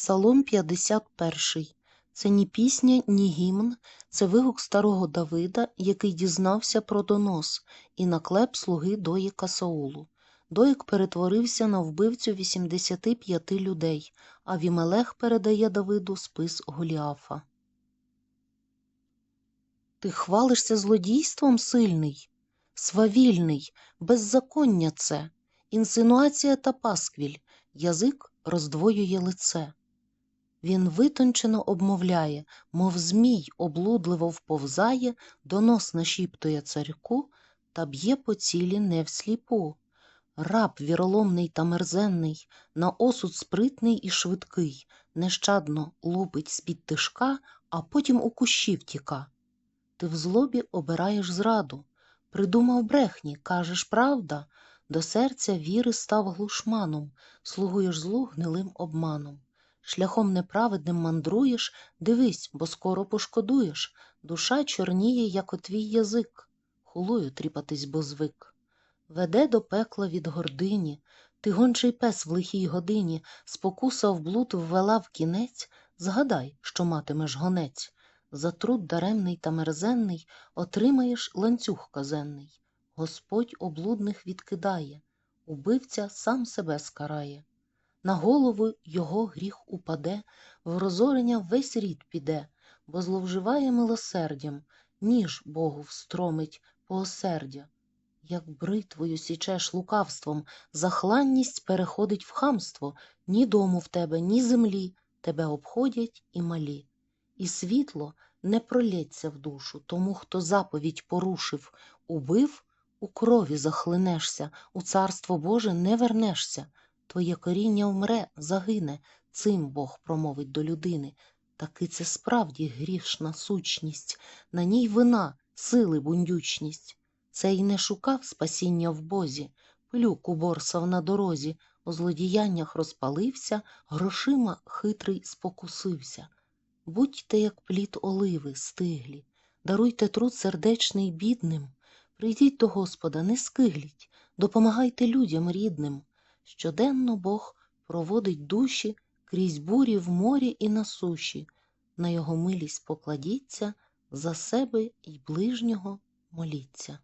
Псалом 51. Це ні пісня, ні гімн, це вигук старого Давида, який дізнався про донос, і наклеп слуги Доїка Саулу. Доїк перетворився на вбивцю 85 людей, а Вімелех передає Давиду спис Голіафа. Ти хвалишся злодійством сильний, свавільний, беззаконня це, інсинуація та пасквіль, язик роздвоює лице. Він витончено обмовляє, мов змій облудливо вповзає, донос нашіптує царьку та б'є по цілі не всліпу. Раб віроломний та мерзенний, на осуд спритний і швидкий, нещадно лупить з-під тишка, а потім у кущі втіка. Ти в злобі обираєш зраду, придумав брехні, кажеш правда, до серця віри став глушманом, слугуєш злу гнилим обманом. Шляхом неправедним мандруєш, дивись, бо скоро пошкодуєш. Душа чорніє, як отвій язик, хулою тріпатись, бо звик. Веде до пекла від гордині, ти гончий пес в лихій годині, спокуса в блуд ввела в кінець, згадай, що матимеш гонець. За труд даремний та мерзенний отримаєш ланцюг казенний. Господь облудних відкидає, убивця сам себе скарає. На голову його гріх упаде, в розорення весь рід піде, бо зловживає милосердям, ніж Богу встромить поосердя. Як бритвою січеш лукавством, захланність переходить в хамство, ні дому в тебе, ні землі, тебе обходять і малі. І світло не пролється в душу тому, хто заповідь порушив, убив, у крові захлинешся, у царство Боже не вернешся. Твоє коріння вмре, загине, цим Бог промовить до людини. Таки це справді грішна сучність, на ній вина, сили бундючність. Цей не шукав спасіння в Бозі, плюк уборсав на дорозі, у злодіяннях розпалився, грошима хитрий спокусився. Будьте, як плід оливи, стиглі, даруйте труд сердечний бідним, прийдіть до Господа, не скигліть, допомагайте людям рідним. Щоденно Бог проводить душі крізь бурі в морі і на суші. На його милість покладіться, за себе й ближнього моліться.